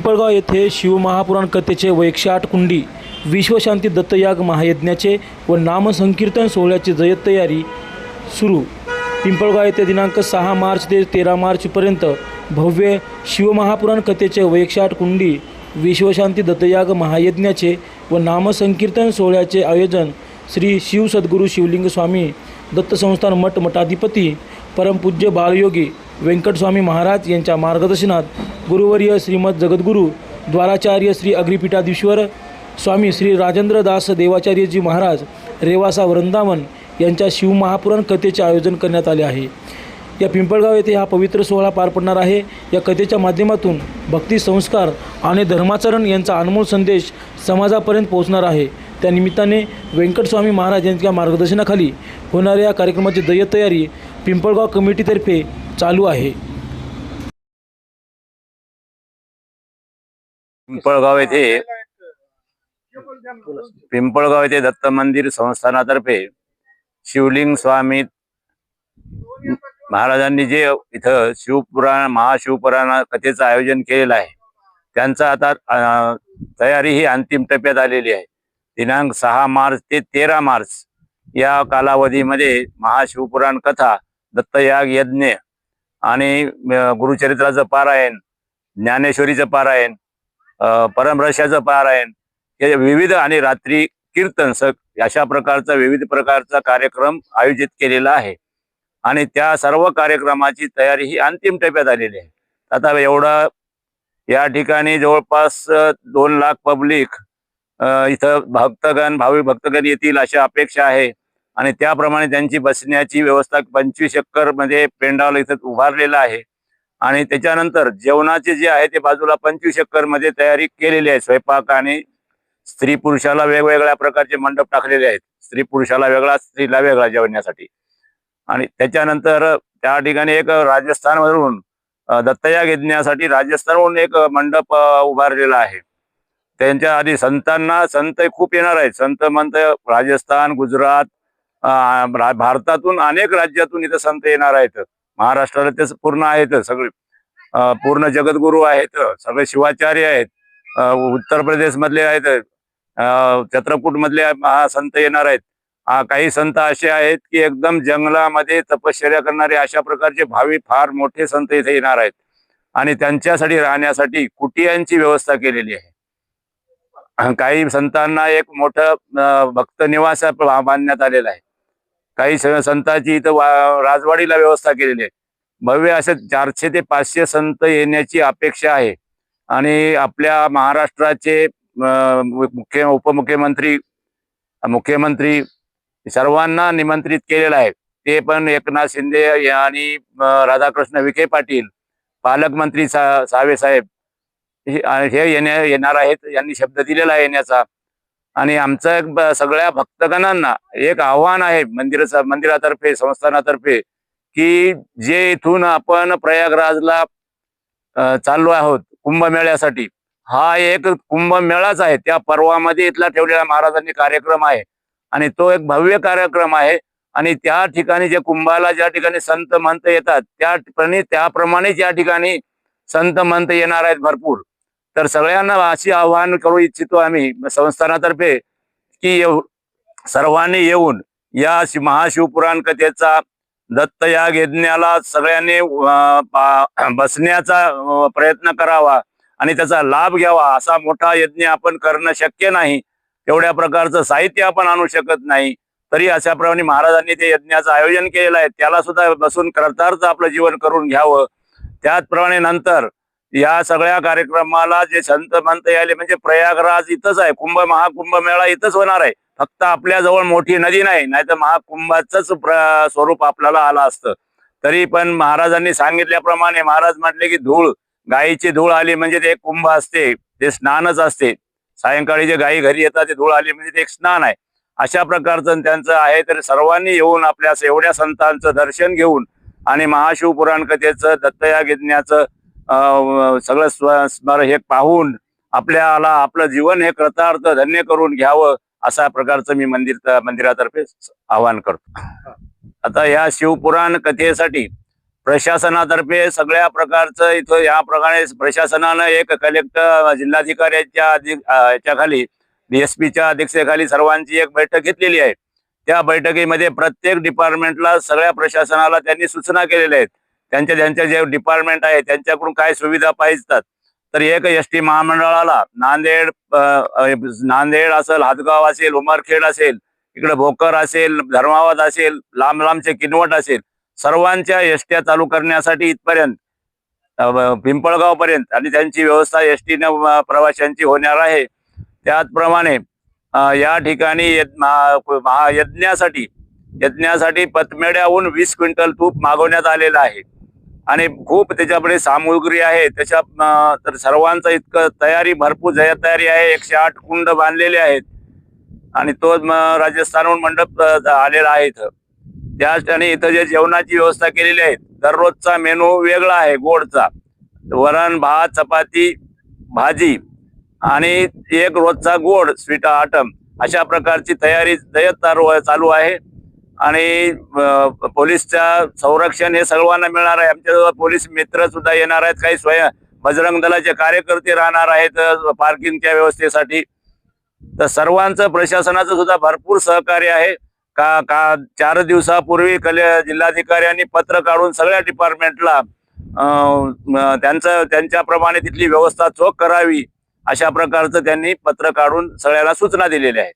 पिंपळगाव येथे शिवमहापुराण कथेचे व एकशे आठ कुंडी विश्वशांती दत्तयाग महायज्ञाचे व नामसंकीर्तन सोहळ्याची जयत तयारी सुरू. पिंपळगाव येथे दिनांक सहा मार्च ते तेरा मार्चपर्यंत भव्य शिवमहापुराण कथेचे व एकशे आठ कुंडी विश्वशांती दत्तयाग महायज्ञाचे व नामसंकीर्तन सोहळ्याचे आयोजन श्री शिवसद्गुरू शिवलिंग स्वामी दत्तसंस्थान मठ मठाधिपती परमपूज्य बालयोगी व्यंकटस्वामी महाराज यांच्या मार्गदर्शनात गुरुवर्य श्रीमद जगद्गुरू द्वाराचार्य श्री अग्रिपीठाधीश्वर स्वामी श्री राजेंद्रदास देवाचार्यजी महाराज रेवासा वृंदावन यांच्या शिवमहापुराण कथेचे आयोजन करण्यात आले आहे. या पिंपळगाव येथे हा पवित्र सोहळा पार पडणार आहे. या कथेच्या माध्यमातून भक्ती संस्कार आणि धर्माचरण यांचा अनमोल संदेश समाजापर्यंत पोहोचणार आहे. त्या निमित्ताने व्यंकटस्वामी महाराज यांच्या मार्गदर्शनाखाली होणाऱ्या या कार्यक्रमाची दय्यत तयारी पिंपळगाव कमिटीतर्फे चालू आहे. पिंपळगाव येथे पिंपळगाव येथे दत्त मंदिर संस्थानातर्फे शिवलिंग स्वामी महाराजांनी जे इथं शिवपुराण महाशिवपुराण कथेचं आयोजन केलेलं आहे त्यांचं आता तयारी ही अंतिम टप्प्यात आलेली आहे. दिनांक सहा मार्च ते तेरा मार्च या कालावधीमध्ये महाशिवपुराण कथा दत्तयाग यज्ञ आणि गुरुचरित्राचं पारायण ज्ञानेश्वरीचं पारायण परमरश्याचं परमरशाचं पारायण हे विविध आणि रात्री कीर्तन स अशा प्रकारचा विविध प्रकारचा कार्यक्रम आयोजित केलेला आहे. आणि त्या सर्व कार्यक्रमाची तयारी ही अंतिम टप्प्यात आलेली आहे. आता एवढा या ठिकाणी जवळपास दोन लाख पब्लिक इथं भक्तगण भावी भक्तगण येतील अशी अपेक्षा आहे. आणि त्याप्रमाणे त्यांची बसण्याची व्यवस्था पंचवीसमध्ये पेंडाल इथं उभारलेला आहे. आणि त्याच्यानंतर जेवणाचे जे आहे ते बाजूला पंचवीसमध्ये तयारी केलेली आहे. स्वयंपाक आणि स्त्री पुरुषाला वेगवेगळ्या प्रकारचे मंडप टाकलेले आहेत. स्त्री पुरुषाला वेगळा स्त्रीला वेगळा जेवण्यासाठी. आणि त्याच्यानंतर त्या ठिकाणी एक राजस्थानवरून दत्तया घेण्यासाठी राजस्थानवरून एक मंडप उभारलेला आहे. त्यांच्या आधी संतांना संत खूप येणार आहेत. संत मंत राजस्थान गुजरात भारतातून अनेक राज्यातून इथं संत येणार आहेत. महाराष्ट्राला ते पूर्ण आहेत सगळे. पूर्ण जगद्गुरू आहेत सगळे शिवाचार्य आहेत. उत्तर प्रदेश मधले आहेत. अ, मधले महा संत येणार आहेत. काही संत असे आहेत की एकदम जंगलामध्ये तपश्चर्या करणारे अशा प्रकारचे भावी फार मोठे संत इथे येणार आहेत. आणि त्यांच्यासाठी राहण्यासाठी कुटियांची व्यवस्था केलेली आहे. काही संतांना एक मोठं भक्त निवास बांधण्यात आलेला आहे. काही संतांची इथं वा- राजवाडीला व्यवस्था केलेली आहे. भव्य असे चारशे ते पाचशे संत येण्याची अपेक्षा आहे. आणि आपल्या महाराष्ट्राचे मुख्य उपमुख्यमंत्री मुख्यमंत्री सर्वांना निमंत्रित केलेलं आहे. ते पण एकनाथ शिंदे आणि राधाकृष्ण विखे पाटील पालकमंत्री सा सावे साहेब हे हे येण्या येणार आहेत. यांनी शब्द दिलेला आहे येण्याचा. आणि आमचं एक सगळ्या भक्तगणांना एक आव्हान आहे मंदिराचा मंदिरातर्फे संस्थानातर्फे की जे इथून आपण प्रयागराजला चाललो आहोत कुंभमेळ्यासाठी हा एक कुंभमेळाच आहे. त्या पर्वामध्ये इथला ठेवलेला महाराजांनी कार्यक्रम आहे आणि तो एक भव्य कार्यक्रम आहे. आणि त्या ठिकाणी जे कुंभाला ज्या ठिकाणी संत मंत येतात त्या ठिकाणी त्याप्रमाणेच या ठिकाणी संत मंत येणार आहेत भरपूर. तर सगळ्यांना अशी आवाहन करू इच्छितो आम्ही संस्थानातर्फे की येऊ- सर्वांनी येऊन या महाशिवपुराण कथेचा दत्तयाग यज्ञाला सगळ्यांनी बसण्याचा प्रयत्न करावा आणि त्याचा लाभ घ्यावा. असा मोठा यज्ञ आपण करणं शक्य नाही. तेवढ्या प्रकारचं साहित्य आपण आणू शकत नाही. तरी अशाप्रमाणे महाराजांनी ते यज्ञाचं आयोजन केलेलं आहे. त्याला सुद्धा बसून कर्तार्थ आपलं जीवन करून घ्यावं. त्याचप्रमाणे नंतर या सगळ्या कार्यक्रमाला जे संत मंत यायले म्हणजे प्रयागराज इथंच आहे. कुंभ महाकुंभ मेळा इथंच होणार आहे. फक्त आपल्या जवळ मोठी नदी नाही नाहीतर महाकुंभाचंच स्वरूप आपल्याला आलं असतं. तरी पण महाराजांनी सांगितल्याप्रमाणे महाराज म्हटले की धूळ गायीची धूळ आली म्हणजे ते एक कुंभ असते ते स्नानच असते. सायंकाळी जे गायी घरी येतात ते धूळ आली म्हणजे ते एक स्नान आहे. अशा प्रकारचं त्यांचं आहे तर सर्वांनी येऊन आपल्या एवढ्या संतांचं दर्शन घेऊन आणि महाशिवपुराण कथेचं दत्तया गिज्ञाचं सगळं स्व- स्मर हे पाहून आपल्याला आपलं जीवन हे कृतार्थ धन्य करून घ्यावं अशा प्रकारचं मी मंदिर मंदिरातर्फे आवाहन करतो. आता या शिवपुराण कथेसाठी प्रशासनातर्फे सगळ्या प्रकारचं इथं या प्रकारे प्रशासनानं एक कलेक्टर जिल्हाधिकाऱ्याच्या अधि- अं, याच्याखाली डीएसपीच्या अध्यक्षतेखाली सर्वांची एक बैठक घेतलेली आहे. त्या बैठकीमध्ये प्रत्येक डिपार्टमेंटला सगळ्या प्रशासनाला त्यांनी सूचना केलेल्या आहेत. त्यांच्या त्यांच्या जे डिपार्टमेंट आहे त्यांच्याकडून काय सुविधा पाहिजतात तर एक एस टी महामंडळाला नांदेड नांदेड असेल हातगाव असेल उमरखेड असेल इकडे भोकर असेल धर्मावद असेल लांब लांबचे किनवट असेल सर्वांच्या एसट्या चालू करण्यासाठी इथपर्यंत पिंपळगाव पर्यंत आणि त्यांची व्यवस्था एस टीने प्रवाशांची होणार आहे. त्याचप्रमाणे या ठिकाणी यज्ञासाठी महा- यज्ञासाठी पतमेड्याहून वीस क्विंटल तूप मागवण्यात आलेलं आहे. आणि खूप त्याच्याकडे सामुग्री आहे. त्याच्या तर सर्वांचं इतकं तयारी भरपूर जय तयारी आहे. एकशे आठ कुंड बांधलेले आहेत. आणि तो राजस्थानहून मंडप आलेला आहे इथं. त्या ठिकाणी इथं जे जेवणाची व्यवस्था केलेली आहे दररोजचा मेनू वेगळा आहे गोडचा. वरण भात चपाती भाजी आणि एक रोजचा गोड स्वीट आटम अशा प्रकारची तयारी जयत चालू आहे. आणि पोलीसच्या संरक्षण हे सर्वांना मिळणार आहे. आमच्याजवळ पोलीस मित्र सुद्धा येणार आहेत. काही स्वयं बजरंग दलाचे कार्यकर्ते राहणार आहेत पार्किंगच्या व्यवस्थेसाठी. तर सर्वांचं प्रशासनाचं सुद्धा भरपूर सहकार्य आहे. का का चार दिवसापूर्वी कले जिल्हाधिकाऱ्यांनी पत्र काढून सगळ्या डिपार्टमेंटला त्यांचं त्यांच्याप्रमाणे तिथली व्यवस्था चोख करावी अशा प्रकारचं त्यांनी पत्र काढून सगळ्याला सूचना दिलेल्या आहेत.